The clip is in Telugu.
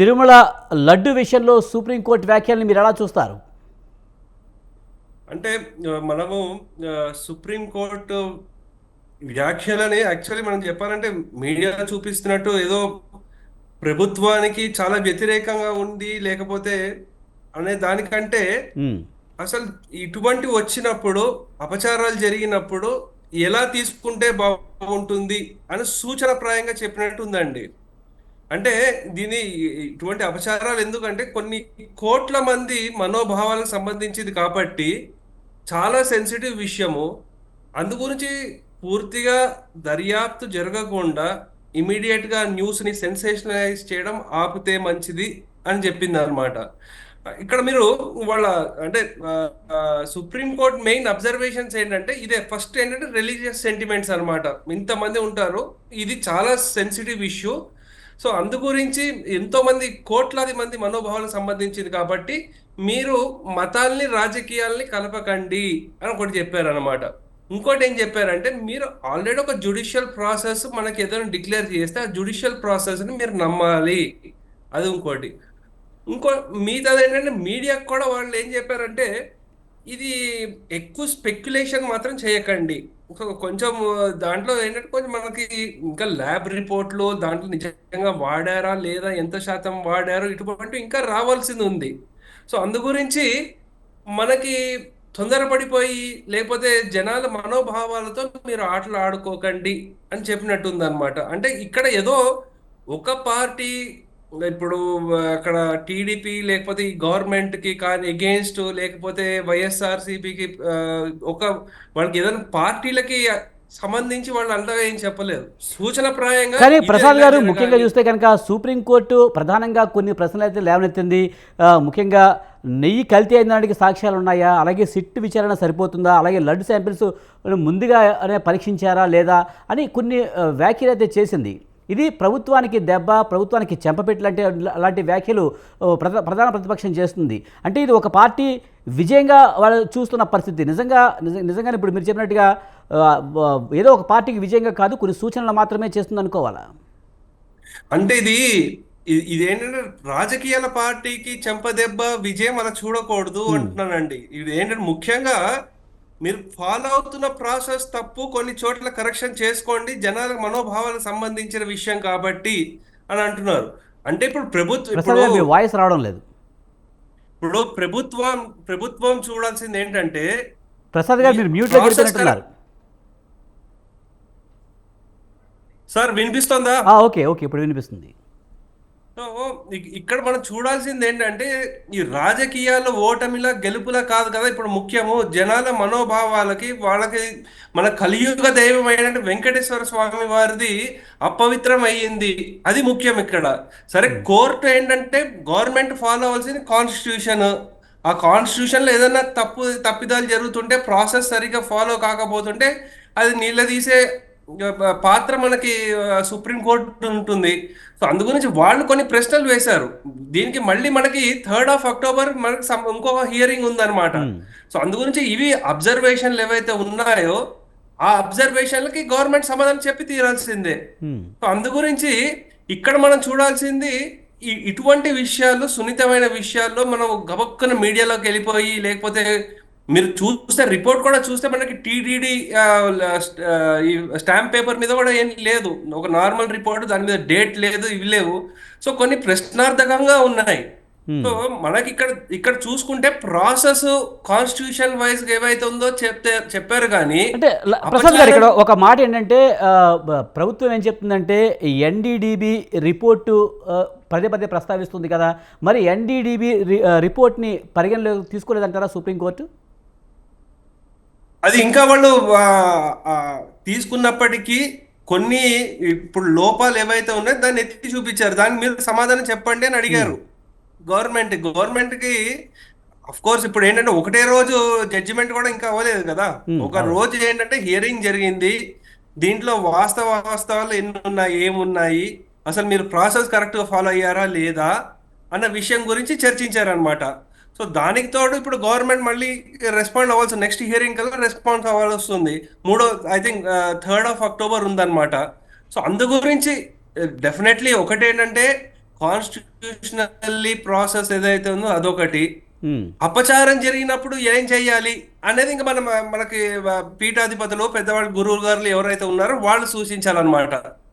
తిరుమల లడ్డు విషయంలో సుప్రీంకోర్టు వ్యాఖ్యల్ని మీరు ఎలా చూస్తారు? అంటే మనము ఆ, సుప్రీం కోర్టు వ్యాఖ్యలని యాక్చువల్లీ మనం చెప్పాలంటే మీడియా చూపిస్తున్నట్టు ఏదో ప్రభుత్వానికి చాలా వ్యతిరేకంగా ఉంది లేకపోతే అనే దానికంటే అసలు ఇటువంటి వచ్చినప్పుడు అపచారాలు జరిగినప్పుడు ఎలా తీసుకుంటే బాగుంటుంది అని సూచనప్రాయంగా చెప్పినట్టు ఉందండి అంటే దీని ఇటువంటి అపచారాలు ఎందుకంటే కొన్ని కోట్ల మంది మనోభావాలకు సంబంధించింది కాబట్టి చాలా సెన్సిటివ్ విషయము. అందు గురించి పూర్తిగా దర్యాప్తు జరగకుండా ఇమీడియట్గా న్యూస్ని సెన్సేషనలైజ్ చేయడం ఆపితే మంచిది అని చెప్పింది అనమాట ఇక్కడ మీరు వాళ్ళ అంటే సుప్రీం కోర్ట్ మెయిన్ అబ్జర్వేషన్స్ ఏంటంటే ఇదే ఫస్ట్ ఏంటంటే రిలీజియస్ సెంటిమెంట్స్ అన్నమాట. ఇంతమంది ఉంటారు. ఇది చాలా సెన్సిటివ్ ఇష్యూ. సో అందు గురించి ఎంతో మంది కోట్లాది మంది మనోభావాలకు సంబంధించింది కాబట్టి మీరు మతాల్ని రాజకీయాల్ని కలపకండి అని ఒకటి చెప్పారనమాట ఇంకోటి ఏం చెప్పారంటే మీరు ఆల్రెడీ ఒక జుడిషియల్ ప్రాసెస్ మనకి ఏదైనా డిక్లేర్ చేస్తే ఆ జుడిషియల్ ప్రాసెస్ని మీరు నమ్మాలి. అది ఇంకోటి. ఇంకో మిగతాది ఏంటంటే మీడియాకు కూడా వాళ్ళు ఏం చెప్పారంటే ఇది ఎక్కువ స్పెక్యులేషన్ మాత్రం చేయకండి. కొంచెం దాంట్లో ఏంటంటే కొంచెం మనకి ఇంకా ల్యాబ్ రిపోర్ట్లు దాంట్లో నిజంగా వాడారా లేదా ఎంత శాతం వాడారు ఇటువంటి ఇంకా రావాల్సింది ఉంది. సో అందు గురించి మనకి తొందరపడిపోయి లేకపోతే జనాల మనోభావాలతో మీరు ఆటలు ఆడుకోకండి అని చెప్పినట్టుంది అనమాట అంటే ఇక్కడ ఏదో ఒక పార్టీ ఇప్పుడు అక్కడ టీడీపీ లేకపోతే ఈ గవర్నమెంట్కి కానీ ఎగెన్స్ట్ లేకపోతే వైఎస్ఆర్సీపీకి ఒక వాళ్ళకి ఏదైనా పార్టీలకి సంబంధించి వాళ్ళు అంతగా ఏం చెప్పలేదు. సూచనప్రాయంగా కానీ ప్రసాద్ గారు? ముఖ్యంగా చూస్తే కనుక సుప్రీంకోర్టు ప్రధానంగా కొన్ని ప్రశ్నలు అయితే లేవనెత్తింది. ముఖ్యంగా నెయ్యి కల్తీ అయిన దానికి సాక్ష్యాలు ఉన్నాయా? అలాగే సిట్ విచారణ సరిపోతుందా? అలాగే బ్లడ్ శాంపిల్స్ ముందుగా అనే పరీక్షించారా లేదా? అని కొన్ని వ్యాఖ్యలు అయితే చేసింది. ఇది ప్రభుత్వానికి దెబ్బ ప్రభుత్వానికి చెంపపెట్టిలంటే అలాంటి వ్యాఖ్యలు ప్రధాన ప్రతిపక్షం చేస్తుంది. అంటే ఇది ఒక పార్టీ విజయంగా వాళ్ళు చూస్తున్న పరిస్థితి. నిజంగా నిజ- నిజంగానే ఇప్పుడు మీరు చెప్పినట్టుగా ఏదో ఒక పార్టీకి విజయంగా కాదు కొన్ని సూచనలు మాత్రమే చేస్తుంది అనుకోవాలా? అంటే ఇది ఇ- ఇదేంటంటే రాజకీయాల పార్టీకి చెంపదెబ్బ విజయం అలా చూడకూడదు అంటున్నానండి. ఇది ఏంటంటే ముఖ్యంగా మీరు ఫాలో అవుతున్న ప్రాసెస్ తప్పు కొన్ని చోట్ల కరెక్షన్ చేసుకోండి జనాల మనోభావాలకు సంబంధించిన విషయం కాబట్టి అని అంటున్నారు. అంటే ఇప్పుడు ప్రభుత్వం ఇప్పుడు వాయిస్ రావడం లేదు. ఇప్పుడు ప్రభుత్వం ప్రభుత్వం చూడాల్సింది ఏంటంటే ప్రసాద్ గారు మీరు గెలిపినట్టున్నారు సార్ వినిపిస్తోందా? ఓకే ఓకే ఇప్పుడు వినిపిస్తుంది. సో ఇక్- ఇక్కడ మనం చూడాల్సింది ఏంటంటే ఈ రాజకీయాలు ఓటమిలా గెలుపులా కాదు కదా ఇప్పుడు ముఖ్యము జనాల మనోభావాలకి వాళ్ళకి మన కలియుగ దైవం అయినటువంటి వెంకటేశ్వర స్వామి వారిది అపవిత్రం అయ్యింది అది ముఖ్యం ఇక్కడ. సరే కోర్టు ఏంటంటే గవర్నమెంట్ ఫాలో అవ్వాల్సింది కాన్స్టిట్యూషన్. ఆ కాన్స్టిట్యూషన్లో ఏదైనా తప్పు తప్పిదాలు జరుగుతుంటే ప్రాసెస్ సరిగ్గా ఫాలో కాకపోతుంటే అది నిలదీసే పాత్ర మనకి సుప్రీం కోర్టు ఉంటుంది. సో అందు గురించి వాళ్ళు కొన్ని ప్రశ్నలు వేశారు. దీనికి మళ్ళీ మనకి థర్డ్ ఆఫ్ అక్టోబర్ మనకి ఇంకొక హియరింగ్ ఉందన్నమాట. సో అందు గురించి ఇవి అబ్జర్వేషన్లు ఏవైతే ఉన్నాయో ఆ అబ్జర్వేషన్లకి గవర్నమెంట్ సమాధానం చెప్పి తీరాల్సిందే. సో అందు గురించి ఇక్కడ మనం చూడాల్సింది ఇటువంటి విషయాలు సున్నితమైన విషయాల్లో మనం గబక్కున మీడియాలోకి వెళ్ళిపోయి లేకపోతే మీరు చూస్తే రిపోర్ట్ కూడా చూస్తే మనకి టీడీడీ ఈ స్టాంప్ పేపర్ మీద కూడా ఏం లేదు. ఒక నార్మల్ రిపోర్ట్ దాని మీద డేట్ లేదు ఇవి లేవు. సో కొన్ని ప్రశ్నార్థకంగా ఉన్నాయి. సో మనకి ఇక్కడ ఇక్కడ చూసుకుంటే ప్రాసెస్ కాన్స్టిట్యూషన్ వైజ్ ఏవైతే ఉందో చెప్తే చెప్పారు కానీ అంటే ప్రసాద్ గారు ఇక్కడ ఒక మాట ఏంటంటే ప్రభుత్వం ఏం చెప్తుందంటే ఎన్డీడీబీ రిపోర్టు పదే పదే ప్రస్తావిస్తుంది కదా. మరి ఎన్డీడీబీ రిపోర్ట్ని పరిగణలోకి తీసుకోలేదంటారా సుప్రీంకోర్టు? అది ఇంకా వాళ్ళు తీసుకున్నప్పటికీ కొన్ని ఇప్పుడు లోపాలు ఏవైతే ఉన్నాయో దాన్ని ఎత్తి చూపించారు. దానికి మీరు సమాధానం చెప్పండి అని అడిగారు. గవర్నమెంట్ గవర్నమెంట్కి అఫ్ కోర్స్ ఇప్పుడు ఏంటంటే ఒకటే రోజు జడ్జిమెంట్ కూడా ఇంకా అవ్వలేదు కదా. Hmm, ఒక రోజు ఏంటంటే హియరింగ్ జరిగింది. దీంట్లో వాస్తవ వాస్తవాలు ఎన్ని ఉన్నాయి ఏమున్నాయి అసలు మీరు ప్రాసెస్ కరెక్ట్గా ఫాలో అయ్యారా లేదా అన్న విషయం గురించి చర్చించారనమాట సో దానికి తోడు ఇప్పుడు గవర్నమెంట్ మళ్ళీ రెస్పాండ్ అవ్వాల్సి నెక్స్ట్ హియరింగ్ కల్లా రెస్పాన్స్ అవ్వాల్సి వస్తుంది మూడో I think third of October ఉందన్నమాట. సో అందు గురించి డెఫినెట్లీ ఒకటి ఏంటంటే కాన్స్టిట్యూషనల్లీ ప్రాసెస్ ఏదైతే ఉందో అదొకటి. అపచారం జరిగినప్పుడు ఏం చేయాలి అనేది ఇంకా మనం మనకి uh, పీఠాధిపతులు పెద్దవాళ్ళు గురువు గారులు ఎవరైతే ఉన్నారో వాళ్ళు సూచించాలన్నమాట.